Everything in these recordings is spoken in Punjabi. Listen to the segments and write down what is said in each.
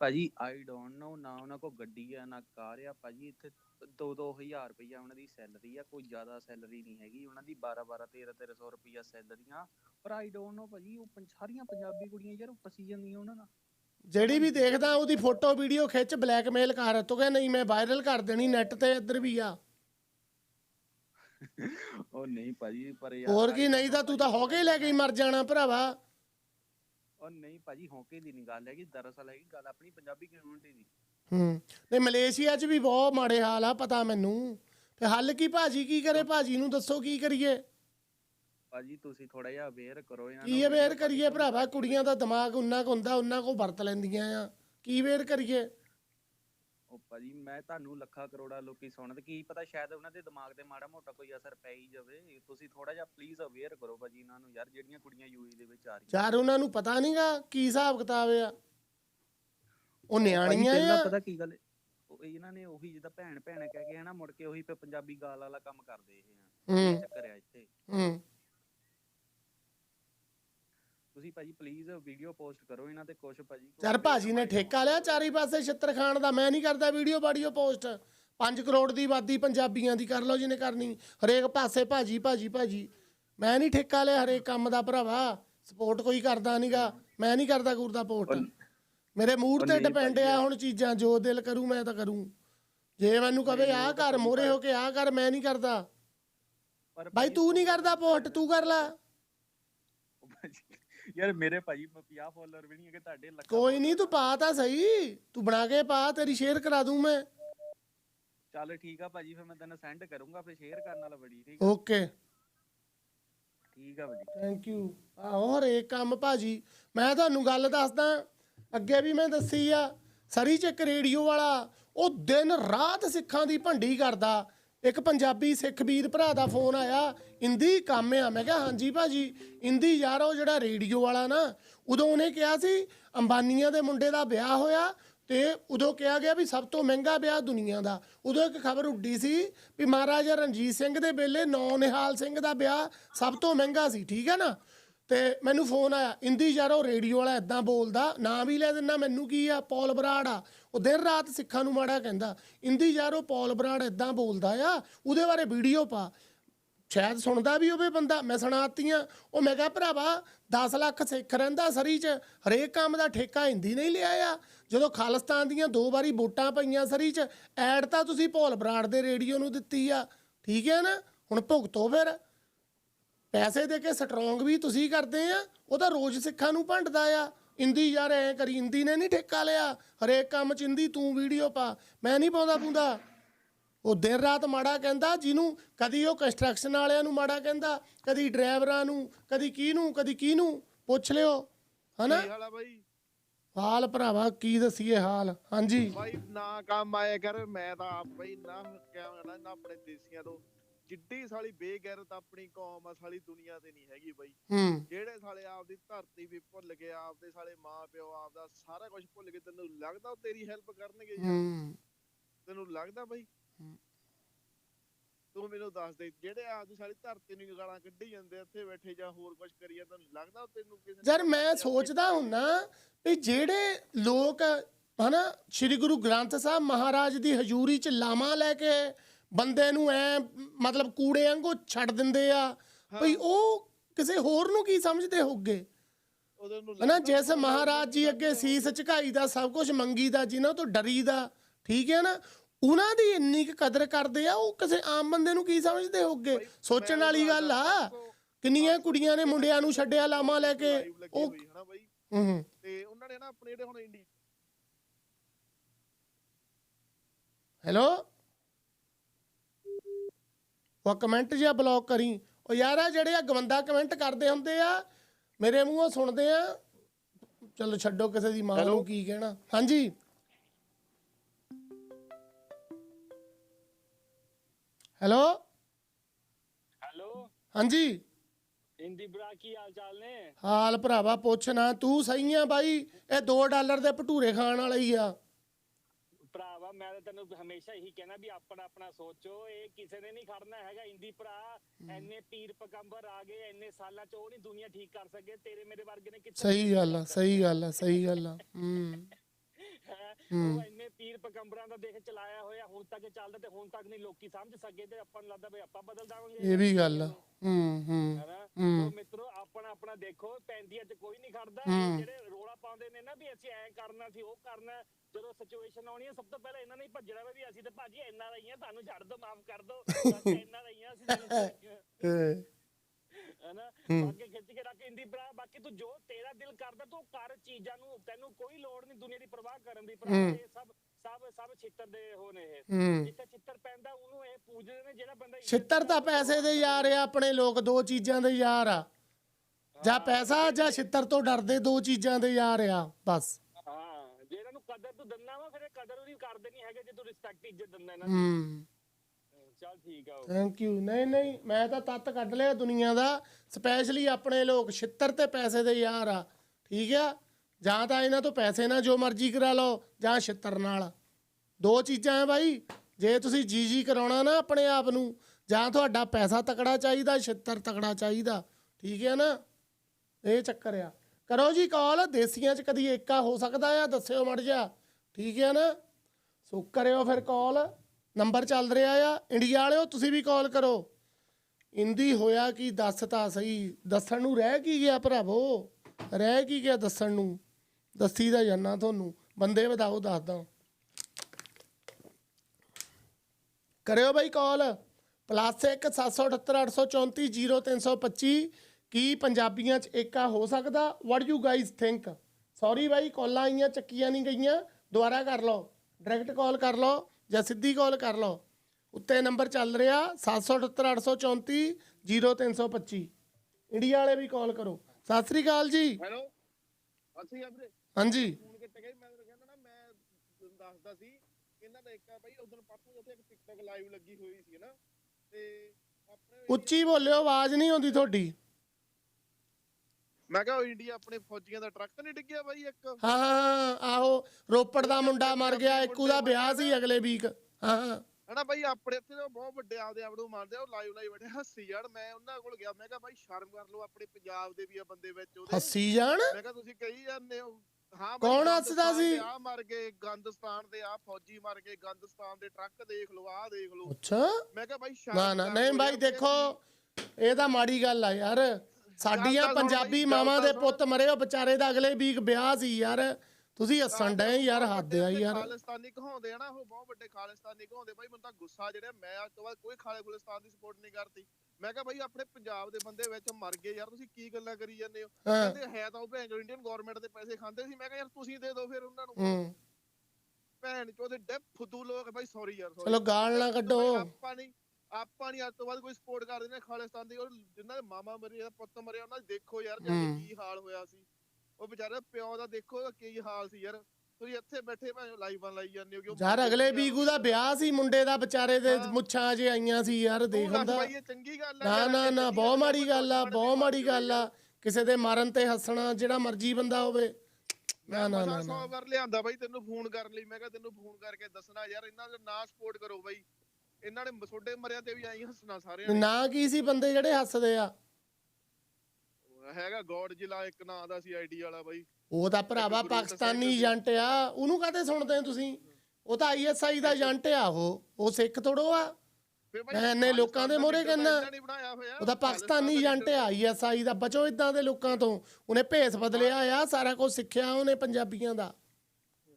ਭਾਜੀ ਆਈ ਡੋਨਟ ਨੋ ਨਾ ਉਹਨਾਂ ਕੋ ਗੱਡੀ ਆ ਨਾ ਕਾਰ ਆ ਭਾਜੀ ਇੱਥੇ 2-2000 ਰੁਪਈਆ ਉਹਨਾਂ ਦੀ ਸੈਲਰੀ ਆ ਕੋਈ ਜ਼ਿਆਦਾ ਸੈਲਰੀ ਨਹੀਂ ਹੈਗੀ ਉਹਨਾਂ ਦੀ 12-12 13-1300 ਰੁਪਈਆ ਸੈਲਰੀਆਂ। ਪਰ ਆਈ ਡੋਨਟ ਨੋ ਭਾਜੀ ਉਹ ਪੰ- ਸਾਰੀਆਂ ਪੰਜਾਬੀ ਕੁੜੀਆਂ ਯਾਰ ਉਹ ਫਸੀ ਜਾਂਦੀਆਂ ਉਹਨਾਂ ਨਾਲ। ਜਿਹੜੀ ਵੀ ਦੇਖਦਾ ਉਹਦੀ ਫੋਟੋ ਵੀਡੀਓ ਖਿੱਚ ਬਲੈਕਮੇਲ ਕਰ ਤੂੰ ਕਹਿੰਦਾ ਨਹੀਂ ਮੈਂ ਵਾਇਰਲ ਕਰ ਦੇਣੀ ਨੈਟ ਤੇ ਇੱਧਰ ਵੀ ਆ। ਉਹ ਨਹੀਂ ਭਾਜੀ ਪਰ ਯਾਰ ਹੋਰ ਕੀ ਨਹੀਂ ਤਾਂ ਤੂੰ ਤਾਂ ਹੋ ਕੇ ਹੀ ਲੈ ਕੇ ਮਰ ਜਾਣਾ ਭਰਾਵਾ। ਉਹ ਨਹੀਂ ਭਾਜੀ ਹੌਕੇ ਦੀ ਨਹੀਂ ਗੱਲ ਹੈਗੀ ਦਰਅਸਲ ਹੈਗੀ ਗੱਲ ਆਪਣੀ ਪੰਜਾਬੀ ਕਮਿਊਨਿਟੀ ਦੀ। ਹੂੰ ਤੇ ਮਲੇਸ਼ੀਆ 'ਚ ਵੀ ਬਹੁਤ ਮਾੜੇ ਹਾਲ ਆ ਪਤਾ ਮੈਨੂੰ। ਤੇ ਹੱਲ ਕੀ ਭਾਜੀ ਕੀ ਕਰੇ ਭਾਜੀ ਨੂੰ ਦੱਸੋ ਕੀ ਕਰੀਏ? ਭਾਜੀ ਤੁਸੀਂ ਥੋੜਾ ਜਿਹਾ ਅਵੇਅਰ ਕਰੋ ਇਹਨਾਂ ਕੀ ਅਵੇਅਰ ਕਰੀਏ ਭਰਾਵਾ? ਕੁੜੀਆਂ ਦਾ ਦਿਮਾਗ ਉਨਾ ਕੁ ਹੁੰਦਾ ਉਹਨਾਂ ਕੋ ਵਰਤ ਲੈਂਦੀਆਂ ਆ। ਕੀ ਅਵੇਅਰ ਕਰੀਏ? ਉਹ ਭਾਜੀ ਮੈਂ ਤੁਹਾਨੂੰ ਲੱਖਾਂ ਕਰੋੜਾਂ ਲੋਕੀ ਸੁਣਨ ਕੀ ਪਤਾ ਸ਼ਾਇਦ ਉਹਨਾਂ ਦੇ ਦਿਮਾਗ ਤੇ ਮਾੜਾ ਮੋਟਾ ਕੋਈ ਅਸਰ ਪੈ ਹੀ ਜਾਵੇ। ਤੁਸੀਂ ਥੋੜਾ ਜਿਹਾ ਪਲੀਜ਼ ਅਵੇਅਰ ਕਰੋ ਭਾਜੀ ਇਹਨਾਂ ਨੂੰ ਯਾਰ ਜਿਹੜੀਆਂ ਕੁੜੀਆਂ ਯੂਈ ਦੇ ਵਿੱਚ ਆ ਰਹੀਆਂ। ਯਾਰ ਉਹਨਾਂ ਨੂੰ ਪਤਾ ਨਹੀਂਗਾ ਕੀ ਹਿਸਾਬ ਕਿਤਾਬ ਆ। ਉਹ ਨਿਆਣੀਆਂ ਆ। ਪਤਾ ਕੀ ਗੱਲ ਇਹਨਾਂ ਨੇ ਉਹੀ ਜਿੱਦਾਂ ਭੈਣ ਭੈਣ ਕਹਿ ਕੇ ਹਨਾ ਮੁੜ ਕੇ ਉਹੀ ਪੇ ਪੰਜਾਬੀ ਗਾਲ ਵਾਲਾ ਕੰਮ ਕਰਦੇ ਇਹ ਹੂੰ। ਚੱਕਰ ਆ ਇੱਥੇ। ਹੂੰ। ਤੁਸੀਂ ਭਾਜੀ ਪਲੀਜ਼ ਵੀਡੀਓ ਪੋਸਟ ਕਰੋ ਇਹਨਾਂ ਤੇ ਕੁਝ ਭਾਜੀ ਯਾਰ ਭਾਜੀ ਨੇ ਠੇਕਾ ਲਿਆ ਚਾਰੀ ਪਾਸੇ ਛਿੱਤਰ ਖਾਣ ਦਾ ਮੈਂ ਨਹੀਂ ਕਰਦਾ ਵੀਡੀਓ ਬਾਡੀਓ ਪੋਸਟ 5 ਕਰੋੜ ਦੀ ਆਬਾਦੀ ਪੰਜਾਬੀਆਂ ਦੀ ਕਰ ਲਓ ਜਿਹਨੇ ਕਰਨੀ। ਹਰੇਕ ਪਾਸੇ ਭਾਜੀ ਭਾਜੀ ਭਾਜੀ। ਮੈਂ ਨਹੀਂ ਠੇਕਾ ਲਿਆ ਹਰੇਕ ਕੰਮ ਦਾ ਭਰਾਵਾ। ਸਪੋਰਟ ਕੋਈ ਕਰਦਾ ਨਹੀਂਗਾ ਮੈਂ ਨਹੀਂ ਕਰਦਾ ਗੁਰਦਾ ਪੋਸਟ ਮੇਰੇ ਮੂਡ ਤੇ ਡਿਪੈਂਡ ਆ ਹੁਣ ਚੀਜ਼ਾਂ। ਜੋ ਦਿਲ ਕਰੂ ਮੈਂ ਤਾਂ ਕਰੂੰ। ਜੇ ਮੈਨੂੰ ਕਵੇ ਆਹ ਕਰ ਮੋਰੇ ਹੋ ਕੇ ਆਹ ਕਰ ਮੈਂ ਨਹੀਂ ਕਰਦਾ। ਬਾਈ ਤੂੰ ਨਹੀਂ ਕਰਦਾ ਪੋਸਟ ਤੂੰ ਕਰ ਲੈ। ਯਾਰ ਮੇਰੇ ਭਾਜੀ 50 ਫਾਲੋਅਰ ਵੀ ਨਹੀਂ ਹੈਗੇ ਤੁਹਾਡੇ ਲੱਖਾਂ ਕੋਈ ਨਹੀਂ ਤੂੰ ਪਾ ਤਾਂ ਸਹੀ। ਤੂੰ ਬਣਾ ਕੇ ਪਾ ਤੇਰੀ ਸ਼ੇਅਰ ਕਰਾ ਦੂੰ ਮੈਂ। ਚੱਲ ਠੀਕ ਆ ਭਾਜੀ ਫਿਰ ਮੈਂ ਤੈਨੂੰ ਸੈਂਡ ਕਰੂੰਗਾ ਫਿਰ ਸ਼ੇਅਰ ਕਰਨ ਵਾਲਾ ਬੜੀ ਠੀਕ ਓਕੇ ਠੀਕ ਆ ਭਾਜੀ। ਥੈਂਕ ਯੂ ਆਹੋ ਹਰੇਕ ਕੰਮ ਭਾਜੀ ਮੈਂ ਤੁਹਾਨੂੰ ਗੱਲ ਦੱਸਦਾ ਅੱਗੇ ਵੀ ਮੈਂ ਦੱਸੀ ਆ ਸਰੀ ਚ ਇੱਕ ਰੇਡੀਓ ਵਾਲਾ ਉਹ ਦਿਨ ਰਾਤ ਸਿੱਖਾਂ ਦੀ ਭੰਡੀ ਕਰਦਾ ਇੱਕ ਪੰਜਾਬੀ ਸਿੱਖ ਵੀਰ ਭਰਾ ਦਾ ਫੋਨ ਆਇਆ, ਇੰਦੀ ਕੰਮ ਆ। ਮੈਂ ਕਿਹਾ, ਹਾਂਜੀ ਭਾਜੀ, ਇੰਦੀ ਯਾਰ, ਉਹ ਜਿਹੜਾ ਰੇਡੀਓ ਵਾਲਾ ਨਾ, ਉਦੋਂ ਉਹਨੇ ਕਿਹਾ ਸੀ, ਅੰਬਾਨੀਆਂ ਦੇ ਮੁੰਡੇ ਦਾ ਵਿਆਹ ਹੋਇਆ ਤੇ ਉਦੋਂ ਕਿਹਾ ਗਿਆ ਵੀ ਸਭ ਤੋਂ ਮਹਿੰਗਾ ਵਿਆਹ ਦੁਨੀਆ ਦਾ। ਉਦੋਂ ਇੱਕ ਖਬਰ ਉੱਡੀ ਸੀ ਵੀ ਮਹਾਰਾਜਾ ਰਣਜੀਤ ਸਿੰਘ ਦੇ ਵੇਲੇ ਨੌ ਨਿਹਾਲ ਸਿੰਘ ਦਾ ਵਿਆਹ ਸਭ ਤੋਂ ਮਹਿੰਗਾ ਸੀ, ਠੀਕ ਹੈ ਨਾ? ਤੇ ਮੈਨੂੰ ਫੋਨ ਆਇਆ, ਇੰਦੀ ਯਾਰ, ਉਹ ਰੇਡੀਓ ਵਾਲਾ ਇਦਾਂ ਬੋਲਦਾ, ਨਾਂ ਵੀ ਲੈ ਦਿੰਦਾ, ਮੈਨੂੰ ਕੀ ਆ, ਪੌਲ ਬਰਾੜ ਆ। ਉਹ ਦਿਨ ਰਾਤ ਸਿੱਖਾਂ ਨੂੰ ਮਾੜਾ ਕਹਿੰਦਾ, ਇੰਦੀ ਯਾਰ, ਉਹ ਪੌਲ ਬਰਾੜ ਇਦਾਂ ਬੋਲਦਾ ਆ, ਉਹਦੇ ਬਾਰੇ ਵੀਡੀਓ ਪਾ। ਸ਼ਾਇਦ ਸੁਣਦਾ ਵੀ ਹੋਵੇ ਬੰਦਾ, ਮੈਂ ਸੁਣਾਤੀਆਂ। ਉਹ ਮੈਂ ਕਿਹਾ, ਭਰਾਵਾ 10 ਲੱਖ ਸਿੱਖ ਰਹਿੰਦਾ ਸਰੀ ਚ, ਹਰੇਕ ਕੰਮ ਦਾ ਠੇਕਾ ਹਿੰਦੀ ਨਹੀਂ ਲਿਆ ਆ। ਜਦੋਂ ਖਾਲਿਸਤਾਨ ਦੀਆਂ ਦੋ ਵਾਰੀ ਵੋਟਾਂ ਪਈਆਂ ਸਰੀ ਚ, ਐਡ ਤਾਂ ਤੁਸੀਂ ਭੋਲ ਬਰਾੜ ਦੇ ਰੇਡੀਓ ਨੂੰ ਦਿੱਤੀ ਆ। ਠੀਕ ਹੈ ਨਾ? ਹੁਣ ਭੁਗਤੋ ਫਿਰ। ਪੈਸੇ ਦੇ ਕੇ ਸਟਰੋਂਗ ਵੀ ਤੁਸੀਂ ਕਰਦੇ ਆ ਉਹ ਤਾਂ ਰੋਜ਼ ਸਿੱਖਾਂ ਨੂੰ ਭੰਡਦਾ ਆ। ਇੰਦੀ ਯਾਰ ਐ ਕਰੀ ਇੰਦੀ ਨੇ ਨਹੀਂ ਠੇਕਾ ਲਿਆ। ਹਰੇਕ ਕੰਮ ਚ ਇੰਦੀ ਤੂੰ ਵੀਡੀਓ ਪਾ। ਮੈਂ ਨਹੀਂ ਪਾਉਂਦਾ ਪੁੰਦਾ ਉਹ ਦਿਨ ਰਾਤ ਮਾੜਾ ਕਹਿੰਦਾ ਜਿਹਨੂੰ ਕਦੀ ਉਹ ਕੰਸਟਰਕਸ਼ਨ ਵਾਲਿਆਂ ਨੂੰ ਮਾੜਾ ਕਹਿੰਦਾ ਕਦੀ ਡਰਾਈਵਰਾਂ ਨੂੰ ਕਦੀ ਕਿਹਨੂੰ ਕਦੀ ਕਿਹਨੂੰ ਪੁੱਛ ਲਿਓ। ਹਨਾ? ਹਾਲ ਭਰਾਵਾ ਕੀ ਦਸੀਏ ਹਾਲ? ਹਾਂਜੀ। ਬਾਈ ਨਾ ਕੰਮ ਆਇਆ ਕਰ ਮੈਂ ਤਾਂ ਆਪ ਬਈ ਨਾ ਕਿਆ ਨਾ ਆਪਣੇ ਦੇਸੀਆਂ ਤੋਂ ਜਿੱਡੀ ਸਾਲੀ ਬੇਗੈਰਤ ਆਪਣੀ ਕੌਮ ਆ ਸਾਲੀ ਦੁਨੀਆ ਤੇ ਨਹੀਂ ਹੈਗੀ ਬਾਈ। ਹੂੰ। ਜਿਹੜੇ ਸਾਲੇ ਆਪਦੀ ਧਰਤੀ ਵੀ ਭੁੱਲ ਗਏ ਆਪਦੇ ਸਾਲੇ ਮਾਂ ਪਿਓ ਆਪਦਾ ਸਾਰਾ ਕੁਝ ਭੁੱਲ ਗਏ ਤੈਨੂੰ ਲੱਗਦਾ ਉਹ ਤੇਰੀ ਹੈਲਪ ਕਰਨਗੇ ਯਾਰ? ਤੈਨੂੰ ਲੱਗਦਾ ਬਾਈ। ਤੂੰ ਮੈਨੂੰ ਦੱਸ ਦੇ ਜਿਹੜੇ ਆਪਦੀ ਸਾਲੀ ਧਰਤੀ ਨੂੰ ਗਾਲਾਂ ਕੱਢੀ ਜਾਂਦੇ ਇੱਥੇ ਬੈਠੇ ਜਾਂ ਹੋਰ ਕੁਝ ਕਰੀ ਜਾਂਦੇ ਤੈਨੂੰ ਲੱਗਦਾ ਉਹ ਤੈਨੂੰ ਕਿਸੇ ਯਾਰ ਮੈਂ ਸੋਚਦਾ ਹੁੰਨਾ ਵੀ ਜਿਹੜੇ ਲੋਕ ਹਨਾ ਸ੍ਰੀ ਗੁਰੂ ਗ੍ਰੰਥ ਸਾਹਿਬ ਮਹਾਰਾਜ ਦੀ ਹਜ਼ੂਰੀ ਚ ਲਾਮਾ ਲੈ ਕੇ ਬੰਦੇ ਨੂੰ ਐ ਮਤਲਬ ਕੂੜੇ ਵਾਂਗੂ ਛੱਡ ਦਿੰਦੇ ਆ। ਭਈ ਉਹ ਕਿਸੇ ਹੋਰ ਨੂੰ ਕੀ ਸਮਝਦੇ ਹੋਗੇ ਹਨਾ ਜਿਸ ਮਹਾਰਾਜ ਜੀ ਅੱਗੇ ਸੀਸ ਝੁਕਾਈ ਦਾ ਸਭ ਕੁਝ ਮੰਗੀ ਦਾ ਜਿਨ੍ਹਾਂ ਤੋਂ ਡਰੀ ਦਾ ਠੀਕ ਹੈ ਨਾ? ਉਹਨਾਂ ਦੀ ਇੰਨੀ ਕੁ ਕਦਰ ਕਰਦੇ ਆ ਉਹ ਕਿਸੇ ਆਮ ਬੰਦੇ ਨੂੰ ਕੀ ਸਮਝਦੇ ਹੋਗੇ ਸੋਚਣ ਵਾਲੀ ਗੱਲ ਆ ਕਿੰਨੀਆਂ ਕੁੜੀਆਂ ਨੇ ਮੁੰਡਿਆਂ ਨੂੰ ਛੱਡਿਆ ਲਾਮਾ ਲੈ ਕੇ ਉਹ ਹੋਈ ਹਨਾ ਬਾਈ? ਹੂੰ ਹੂੰ। ਤੇ ਉਹਨਾਂ ਨੇ ਨਾ ਆਪਣੇ ਜਿਹੜੇ ਹੁਣ ਇੰਡੀ ਹੈਲੋ? ਉਹ ਕਮੈਂਟ ਜਿਹਾ ਬਲੌਕ ਕਰੀ। ਉਹ ਯਾਰ ਆ ਜਿਹੜੇ ਆ ਗਵੰਦਾ ਕਮੈਂਟ ਕਰਦੇ ਹੁੰਦੇ ਆ ਮੇਰੇ ਮੂੰਹੋਂ ਸੁਣਦੇ ਆ। ਚਲੋ ਛੱਡੋ ਕਿਸੇ ਦੀ ਮਾਂ ਨੂੰ ਕੀ ਕਹਿਣਾ। ਹਾਂਜੀ। ਹੈਲੋ? ਹੈਲੋ? ਹਾਂਜੀ। ਇੰਦੀ ਬਰਾ ਕੀ ਹਾਲ ਚਾਲ ਨੇ? ਹਾਲ ਭਰਾਵਾ ਪੁੱਛ ਨਾ। ਤੂੰ ਸਹੀ ਆ ਬਾਈ। ਇਹ 2 ਡਾਲਰ ਦੇ ਭਟੂਰੇ ਖਾਣ ਵਾਲਾ ਹੀ ਆ। ਮੈਂ ਤਾਂ ਤੈਨੂੰ ਹਮੇਸ਼ਾ ਇਹੀ ਕਹਿਣਾ ਵੀ ਆਪਣਾ ਆਪਣਾ ਸੋਚੋ ਇਹ ਕਿਸੇ ਨੇ ਨਹੀਂ ਖੜਨਾ ਹੈਗਾ ਇੰਦੀ ਭਰਾ ਐਨੇ ਪੀਰ ਪਗੰਬਰ ਆ ਗਏ ਐਨੇ ਸਾਲਾਂ ਚ ਉਹ ਨਹੀਂ ਦੁਨੀਆ ਠੀਕ ਕਰ ਸਕੇ ਤੇਰੇ ਮੇਰੇ ਵਰਗੇ ਨੇ ਕਿੱਥੇ ਸਹੀ ਗੱਲ ਆ ਸਹੀ ਗੱਲ ਆ ਸਹੀ ਗੱਲ ਆ ਹੂੰ। ਹੂੰ ਉਹ ਇੰਨੇ ਪੀਰ ਪਕੰਬਰਾਂ ਦਾ ਦੇਖ ਚਲਾਇਆ ਹੋਇਆ ਹੁਣ ਤੱਕ ਚੱਲਦਾ ਤੇ ਹੁਣ ਤੱਕ ਨਹੀਂ ਲੋਕੀ ਸਮਝ ਸਕੇ ਤੇ ਆਪਾਂ ਨੂੰ ਲੱਗਦਾ ਵੀ ਆਪਾਂ ਬਦਲ ਜਾਵਾਂਗੇ ਇਹ ਵੀ ਗੱਲ ਆ ਹੂੰ ਹੂੰ ਹੈਨਾ ਹੂੰ। ਮਿੱਤਰੋ ਆਪਣਾ ਆਪਣਾ ਦੇਖੋ ਪੈਂਦੀਆਂ 'ਚ ਕੋਈ ਨਹੀਂ ਖੜਦਾ ਹੂੰ। ਜਿਹੜੇ ਰੋਲਾ ਪਾਉਂਦੇ ਨੇ ਨਾ ਵੀ ਅਸੀਂ ਐ ਕਰਨਾ ਸੀ ਉਹ ਕਰਨਾ ਜਦੋਂ ਸਿਚੁਏਸ਼ਨ ਆਉਣੀ ਹੈ ਸਭ ਤੋਂ ਪਹਿਲਾਂ ਇਹਨਾਂ ਨੇ ਹੀ ਭੱਜਣਾ ਵਾ ਵੀ ਅਸੀਂ ਤੇ ਭਾਜੀ ਇੰਨਾ ਰਹੀਆਂ ਤੁਹਾਨੂੰ ਛੱਡ ਦੋ ਮਾਫ ਕਰ ਦੋ ਇੰਨਾ ਰਹੀਆਂ ਅਸੀਂ ਤੁਹਾਨੂੰ ਇਹ, ਹੈਨਾ ਹੂੰ। ਬਾਕੀ ਖਿੱਚ ਕੇ ਰੱਖ ਇੰਦੀ ਭਰਾ ਬਾਕੀ ਤੂੰ ਜੋ ਤੇਰਾ ਦਿਲ ਕਰਦਾ ਤੂੰ ਕਰ ਚੀਜ਼ਾਂ ਨੂੰ ਤੈਨੂੰ ਕੋਈ ਲੋੜ ਨਹੀਂ ਦੁਨੀਆ ਦੀ ਪਰਵਾਹ ਕਰਨ ਦੀ ਭਰਾ ਹੂੰ। ਇਹ ਸਭ ਸਭ ਸਭ ਛਿੱਤਰ ਦੇ ਹੋਣੇ ਇਹ। ਹੂੰ। ਜਿੱਥੇ ਛਿੱਤਰ ਪੈਂਦਾ ਉਹਨੂੰ ਇਹ ਪੂਜਦੇ ਨੇ ਜਿਹੜਾ ਬੰਦਾ ਇੱਜ਼ਤ ਛਿੱਤਰ ਤਾਂ ਪੈਸੇ ਦੇ ਯਾਰ ਆ ਆਪਣੇ ਲੋਕ ਦੋ ਚੀਜ਼ਾਂ ਦੇ ਯਾਰ ਆ। ਜਾਂ ਪੈਸਾ ਜਾਂ ਛਿੱਤਰ ਤੋਂ ਡਰਦੇ ਦੋ ਚੀਜ਼ਾਂ ਦੇ ਯਾਰ ਆ ਬਸ। ਹਾਂ ਜੇ ਇਹਨਾਂ ਨੂੰ ਕਦਰ ਤੂੰ ਦਿੰਦਾ ਵਾ ਫਿਰ ਇਹ ਕਦਰ ਉਹਦੀ ਕਰਦੇ ਨਹੀਂ ਹੈਗੇ ਜੇ ਤੂੰ ਰਿਸਪੈਕਟ ਇੱਜ਼ਤ ਦਿੰਦਾ ਇਹਨਾਂ ਦੀ। ਹੂੰ। ਚੱਲ ਠੀਕ ਆ ਥੈਂਕ ਯੂ ਨਹੀਂ ਨਹੀਂ ਮੈਂ ਤਾਂ ਤੱਤ ਕੱਢ ਲਿਆ ਦੁਨੀਆ ਦਾ ਸਪੈਸ਼ਲੀ ਆਪਣੇ ਲੋਕ ਛਿੱਤਰ ਤੇ ਪੈਸੇ ਦੇ ਯਾਰ ਆ। ਠੀਕ ਆ? ਜਾਂ ਤਾਂ ਇਹਨਾਂ ਤੋਂ ਪੈਸੇ ਨਾਲ ਜੋ ਮਰਜ਼ੀ ਕਰਾ ਲਓ, ਜਾਂ ਛਿੱਤਰ ਨਾਲ। ਦੋ ਚੀਜ਼ਾਂ ਆ ਬਾਈ, ਜੇ ਤੁਸੀਂ ਜੀ ਜੀ ਕਰਾਉਣਾ ਨਾ ਆਪਣੇ ਆਪ ਨੂੰ, ਜਾਂ ਤੁਹਾਡਾ ਪੈਸਾ ਤਕੜਾ ਚਾਹੀਦਾ, ਛਿੱਤਰ ਤਕੜਾ ਚਾਹੀਦਾ, ਠੀਕ ਹੈ ਨਾ? ਇਹ ਚੱਕਰ ਆ। ਕਰੋ ਜੀ ਕਾਲ, ਦੇਸੀਆਂ ਚ ਕਦੀ ਏਕਾ ਹੋ ਸਕਦਾ ਆ, ਦੱਸਿਓ ਮੜ ਜਾ ਠੀਕ ਹੈ ਨਾ? ਸੋ ਕਰਿਓ ਫਿਰ ਕਾਲ, ਨੰਬਰ ਚੱਲ ਰਿਹਾ ਆ, ਇੰਡੀਆ ਵਾਲਿਓ, ਤੁਸੀਂ ਵੀ ਕਾਲ ਕਰੋ। ਇੰਦੀ ਹੋਇਆ ਕਿ, ਦੱਸ ਤਾਂ ਸਹੀ, ਦੱਸਣ ਨੂੰ ਰਹਿ ਕੀ ਗਿਆ ਭਰਾਵੋ? ਰਹਿ ਕੀ ਗਿਆ ਦੱਸਣ ਨੂੰ? ਦੱਸੀ ਦਾ ਜਾਨਾ ਤੁਹਾਨੂੰ। ਬੰਦੇ ਵਧਾਓ, ਦੱਸਦਾ ਕਰਿਓ ਬਾਈ ਕਾਲ। ਪਲੱਸ 1 778 834 0325 ਕੀ ਪੰਜਾਬੀਆਂ ਚ ਏਕਾ ਹੋ ਸਕਦਾ? What you guys think sorry ਬਾਈ, ਕਾਲਾਂ ਆਈਆਂ, ਚੱਕੀਆਂ ਨਹੀਂ ਗਈਆਂ। ਦੁਬਾਰਾ ਕਰ ਲਓ। ਡਾਇਰੈਕਟ ਕਾਲ ਕਰ ਲਓ ਜਾਂ ਸਿੱਧੀ ਕਾਲ ਕਰ ਲਓ। ਉੱਤੇ ਨੰਬਰ ਚੱਲ ਰਿਹਾ 778 834 0325 ਇੰਡੀਆ ਵਾਲੇ ਵੀ ਕਾਲ ਕਰੋ। ਸਤਿ ਸ੍ਰੀ ਅਕਾਲ ਜੀ। ਹੈਲੋ ਅਸੀਂ ਆਪਣੇ ਹਾਂਜੀ। ਫੋਨ ਕਿੱਟ ਗਏ? ਮੈਂ ਤੈਨੂੰ ਕਹਿੰਦਾ ਨਾ ਮੈਂ ਤੁਹਾਨੂੰ ਦੱਸਦਾ ਸੀ ਇਹਨਾਂ ਦਾ ਇੱਕ ਆ ਬਾਈ ਉਦੋਂ ਪਾਪੂ ਉੱਥੇ ਇੱਕ ਟਿਕਟੌਕ ਲਾਈਵ ਲੱਗੀ ਹੋਈ ਸੀ ਨਾ ਤੇ ਆਪਣੇ ਉੱਚੀ ਬੋਲਿਓ ਆਵਾਜ਼ ਨਹੀਂ ਆਉਂਦੀ ਤੁਹਾਡੀ। ਮੈਂ ਕਿਹਾ ਉਹ ਇੰਡੀਆ ਆਪਣੇ ਫੌਜੀਆਂ ਦਾ ਟਰੱਕ ਨਹੀਂ ਡਿੱਗਿਆ ਬਾਈ ਇੱਕ? ਹਾਂ ਹਾਂ, ਹਾਂ ਆਹੋ ਰੋਪੜ ਦਾ ਮੁੰਡਾ ਮਰ ਗਿਆ ਇੱਕੂ ਦਾ ਵਿਆਹ ਸੀ ਅਗਲੇ ਵੀਕ ਹਾਂ ਹਾਂ। ਹਨਾ ਬਾਈ ਆਪਣੇ ਇੱਥੇ ਤਾਂ ਬਹੁਤ ਵੱਡੇ ਆਪਦੇ ਆਪ ਨੂੰ ਮੰਨਦੇ ਆ ਉਹ ਲਾਈਵ ਲਾਈਵ ਬੈਠੇ ਹੱਸੀ ਯਾਰ ਮੈਂ ਉਹਨਾਂ ਕੋਲ ਗਿਆ ਮੈਂ ਕਿਹਾ ਬਾਈ ਸ਼ਰਮ ਕਰ ਲਓ ਆਪਣੇ ਪੰਜਾਬ ਦੇ ਵੀ ਆ ਬੰਦੇ ਵਿੱਚ ਉਹਦੇ। ਹੱਸੀ ਜਾਣ? ਮੈਂ ਕਿਹਾ ਤੁਸੀਂ ਕਹੀ ਜਾਂਦੇ ਹੋ। ਹਾਂ ਕੌਣ ਹੱਸਦਾ ਸੀ? ਆ ਮਰ ਗਏ ਗੰਦਸਤਾਨ ਦੇ ਆ ਫੌਜੀ ਮਰ ਗਏ ਗੰਦਸਤਾਨ ਦੇ ਟਰੱਕ ਦੇਖ ਲਓ ਆ ਦੇਖ ਲਓ। ਅੱਛਾ। ਮੈਂ ਕਿਹਾ ਬਾਈ ਸ਼ਰਮ ਨਾ ਨਾ ਕਰ ਨਹੀਂ ਬਾਈ ਦੇਖੋ ਇਹ ਤਾਂ ਮਾੜੀ ਗੱਲ ਆ ਯਾਰ। ਸਾਡੀਆਂ ਗੱਲ ਤਾਂ ਸੁਣ ਪੰਜਾਬੀ ਬਾਈ, ਮਾਵਾਂ ਦੇ ਤਾਂ ਪੁੱਤ ਮਰੇ ਉਹ ਵਿਚਾਰੇ ਦਾ ਅਗਲੇ ਵੀਕ ਵਿਆਹ ਸੀ ਯਾਰ। ਤੁਸੀਂ ਹੱਸਣ ਡਏ ਯਾਰ ਹੱਦ ਆ ਯਾਰ। ਖਾਲਿਸਤਾਨੀ ਕਹਾਉਂਦੇ ਆ ਨਾ ਉਹ ਬਹੁਤ ਵੱਡੇ ਖਾਲਿਸਤਾਨੀ ਕਹਾਉਂਦੇ ਬਾਈ ਮੈਨੂੰ ਤਾਂ ਗੁੱਸਾ ਜਿਹੜਾ ਮੈਂ ਅੱਜ ਤੋਂ ਬਾਅਦ ਕੋਈ ਖਾਲੇ ਖੁਲਿਸਤਾਨ ਦੀ ਸਪੋਰਟ ਨਹੀਂ ਕਰਦੀ ਮੈਂ ਕਿਹਾ ਬਾਈ ਆਪਣੇ ਪੰਜਾਬ ਦੇ ਬੰਦੇ ਵਿੱਚ ਮਰ ਗਏ ਯਾਰ ਤੁਸੀਂ ਕੀ ਗੱਲਾਂ ਕਰੀ ਜਾਂਦੇ ਹੋ? ਕਹਿੰਦੇ ਹੈ ਤਾਂ ਉਹ ਭੈਣ ਜੋ ਇੰਡੀਅਨ ਗਵਰਨਮੈਂਟ ਦੇ ਪੈਸੇ ਖਾਂਦੇ ਸੀ ਮੈਂ ਕਿਹਾ ਯਾਰ ਤੁਸੀਂ ਦੇ ਦਿਓ ਫਿਰ ਉਹਨਾਂ ਨੂੰ। ਭੈਣ ਚੋ ਦੇ ਡੱਬ ਫੁੱਦੂ ਲੋਕ ਬਾਈ ਸੌਰੀ ਯਾਰ sorry। ਚਲੋ ਗਾਲ ਨਾ ਕੱਢੋ। ਆਪਾਂ ਨਹੀਂ ਆਪਾਂ ਨਹੀਂ ਅੱਜ ਤੋਂ ਬਾਅਦ ਕੋਈ ਸਪੋਰਟ ਕਰਦੇ ਨੇ ਖਾਲਿਸਤਾਨ ਦੀ ਜਿਨ੍ਹਾਂ ਦੇ ਮਾਮਾ ਮਰੇ ਜਾਂ ਪੁੱਤ ਮਰੇ ਉਹਨਾਂ ਦੇਖੋ ਯਾਰ ਜਾ ਕੇ ਹਾਲ ਹੋਇਆ ਸੀ। ਉਹ ਵਿਚਾਰੇ ਪਿਓ ਦਾ ਦੇਖੋ ਕੀ ਹਾਲ ਸੀ ਯਾਰ। ਤੁਸੀਂ ਇੱਥੇ ਬੈਠੇ ਭਾਵੇਂ ਲਾਈਵਾਂ ਲਾਈ ਜਾਂਦੇ ਹੋ ਕਿ ਉਹ ਯਾਰ ਅਗਲੇ ਵੀਕੂ ਦਾ ਵਿਆਹ ਸੀ ਮੁੰਡੇ ਦਾ ਵਿਚਾਰੇ ਦੇ। ਮੁੱਛਾਂ ਜੇ ਆਈਆਂ ਸੀ ਯਾਰ ਦੇਖ ਹੁੰਦਾ ਨਾ ਨਾ ਨਾ ਬਹੁਤ ਮਾੜੀ ਗੱਲ ਆ ਬਹੁਤ ਮਾੜੀ ਗੱਲ ਆ। ਕਿਸੇ ਦੇ ਮਰਨ ਤੇ ਹੱਸਣਾ ਜਿਹੜਾ ਮਰਜ਼ੀ ਬੰਦਾ ਹੋਵੇ। ਨਾ ਨਾ ਨਾ ਮੈਂ ਨਾ। ਵਾਰ ਲਿਆਂਦਾ ਬਾਈ ਤੈਨੂੰ ਫੋਨ ਕਰਨ ਲਈ। ਮੈਂ ਕਿਹਾ ਤੈਨੂੰ ਫੋਨ ਕਰਕੇ ਦੱਸਣਾ ਯਾਰ ਇਹਨਾਂ ਦਾ ਨਾ ਸਪੋਰਟ ਕਰੋ ਬਾਈ। ਇਹਨਾਂ ਨੇ ਮਸੋਡੇ ਮਰਿਆਂ ਤੇ ਵੀ ਆਈ ਹੱਸਣਾ ਸਾਰਿਆਂ ਨੇ। ਨਾ ਕੀ ਸੀ ਬੰਦੇ ਜਿਹੜੇ ਹੱਸਦੇ ਆ? ਹੈਗਾ ਗੋਡ ਜ਼ਿਲ੍ਹਾ ਇੱਕ ਨਾਂ ਦਾ ਸੀ ਆਈਡੀ ਵਾਲਾ ਬਾਈ। ਉਹ ਤਾਂ ਭਰਾਵਾ ਪਾਕਿਸਤਾਨੀ। ਏਜੰਟ ਆ ਉਹਨੂੰ ਕਾਹਤੇ ਸੁਣਦੇ ਹੋ ਤੁਸੀਂ? ਉਹ ਤਾਂ ਆਈਐਸਆਈ ਦਾ ਏਜੰਟ ਆ ਉਹ ਉਹ ਸਿੱਖ ਥੋੜੋ ਆ। ਮੈਂ ਇੰਨੇ ਲੋਕਾਂ ਦੇ ਮੂਹਰੇ ਕਹਿੰਦਾ। ਉਹ ਤਾਂ ਪਾਕਿਸਤਾਨੀ ਏਜੰਟ ਆ ਆਈਐਸਆਈ ਦਾ ਬਚੋ ਇਦਾਂ ਦੇ ਲੋਕਾਂ ਤੋਂ। ਉਹਨੇ ਭੇਸ ਬਦਲਿਆ ਆ ਸਾਰਾ ਕੁਝ ਸਿੱਖਿਆ ਉਹਨੇ ਪੰਜਾਬੀਆਂ ਦਾ।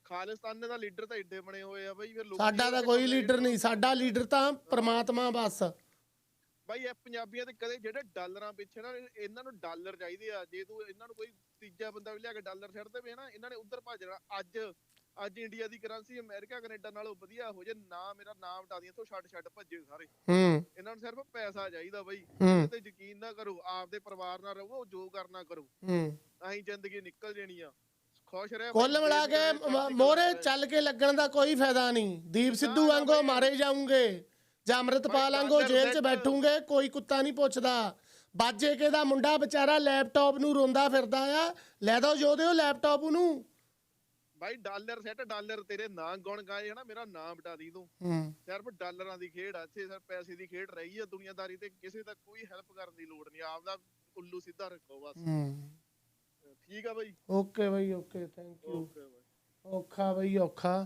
ਖਾਲਿਸਤਾਨ ਦੇ ਤਾਂ ਲੀਡਰ ਤਾਂ ਏਡੇ ਬਣੇ ਹੋਏ ਆ ਬਾਈ ਫਿਰ ਲੋਕੀ ਸਾਡਾ ਤਾਂ ਕੋਈ ਲੀਡਰ ਨਹੀਂ ਸਾਡਾ ਲੀਡਰ ਤਾਂ ਪ੍ਰਮਾਤਮਾ ਬਸ। ਬਾਈ ਇਹ ਪੰਜਾਬੀਆਂ ਤੇ ਕਦੇ ਜਿਹੜੇ ਡਾਲਰਾਂ ਪਿੱਛੇ ਨਾ ਇਹਨਾਂ ਨੂੰ ਡਾਲਰ ਚਾਹੀਦੇ ਆ। ਜੇ ਤੂੰ ਇਹਨਾਂ ਨੂੰ ਕੋਈ ਤੀਜਾ ਬੰਦਾ ਵੀ ਲਿਆ ਕੇ ਡਾਲਰ ਛੱਡ ਦੇਵੇ ਨਾ ਇਹਨਾਂ ਨੇ ਉੱਧਰ ਭੱਜਣਾ ਅੱਜ ਅੱਜ ਇੰਡੀਆ ਦੀ ਕਰੰਸੀ ਅਮਰੀਕਾ ਕੈਨੇਡਾ ਨਾਲੋਂ ਵਧੀਆ ਹੋ ਜੇ ਨਾ ਮੇਰਾ ਨਾਮ ਹਟਾ ਦੀਆਂ ਤੋਂ ਛੱਡ ਛੱਡ ਭੱਜੇ ਸਾਰੇ। ਹੂੰ। ਇਹਨਾਂ ਨੂੰ ਸਿਰਫ ਪੈਸਾ ਚਾਹੀਦਾ ਬਾਈ। ਤੇ ਯਕੀਨ ਨਾ ਕਰੋ ਆਪਦੇ ਪਰਿਵਾਰ ਨਾਲ ਰਹੋ ਜੋ ਕਰਨਾ ਕਰੋ। ਹੂੰ। ਤਾਂ ਹੀ ਜ਼ਿੰਦਗੀ ਨਿਕਲ ਜਾਣੀ ਆ। ਖੁਸ਼ ਰਹਿ ਕੁੱਲ ਮਿਲਾ ਕੇ ਮੋਰੇ ਚੱਲ ਕੇ ਲੱਗਣ ਦਾ ਕੋਈ ਫਾਇਦਾ ਨਹੀਂ। ਦੀਪ ਸਿੱਧੂ ਵਾਂਗੋ। ਮਾਰੇ ਜਾਉਂਗੇ ਜਾਂ ਅੰਮ੍ਰਿਤਪਾਲ ਵਾਂਗੋ ਜੇਲ੍ਹ 'ਚ ਬੈਠੂਗੇ ਕੋਈ ਕੁੱਤਾ ਨਹੀਂ ਪੁੱਛਦਾ। ਬਾਜੇ ਕੇ ਦਾ ਮੁੰਡਾ ਵਿਚਾਰਾ ਲੈਪਟਾਪ ਨੂੰ ਰੋਂਦਾ ਫਿਰਦਾ ਆ ਲੈ ਦੋ ਜੋ ਦਿਓ ਲੈਪਟਾਪ ਉਹਨੂੰ ਬਾਈ ਡਾਲਰ ਸੈੱਟ ਡਾਲਰ ਤੇਰੇ ਨਾਂ ਗੁਣ ਗਾਏ ਹਨਾ? ਮੇਰਾ ਨਾਮ ਹਟਾ ਦੀ ਤੂੰ। ਸਿਰਫ ਡਾਲਰਾਂ ਦੀ ਖੇਡ ਆ ਇੱਥੇ ਸਿਰਫ ਪੈਸੇ ਦੀ ਖੇਡ ਰਹੀ ਆ ਦੁਨੀਆਦਾਰੀ ਤੇ ਕਿਸੇ ਦਾ ਕੋਈ ਹੈਲਪ ਕਰਨ ਦੀ ਲੋੜ ਨਹੀਂ ਆਪਦਾ ਉੱਲੂ ਸਿੱਧਾ ਰੱਖੋ ਬਸ। ਠੀਕ ਆ ਬਾਈ। ਓਕੇ ਬਾਈ ਓਕੇ ਥੈਂਕ ਯੂ ਔਖਾ ਬਈ ਔਖਾ।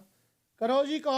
ਕਰੋ ਜੀ ਕਾਲ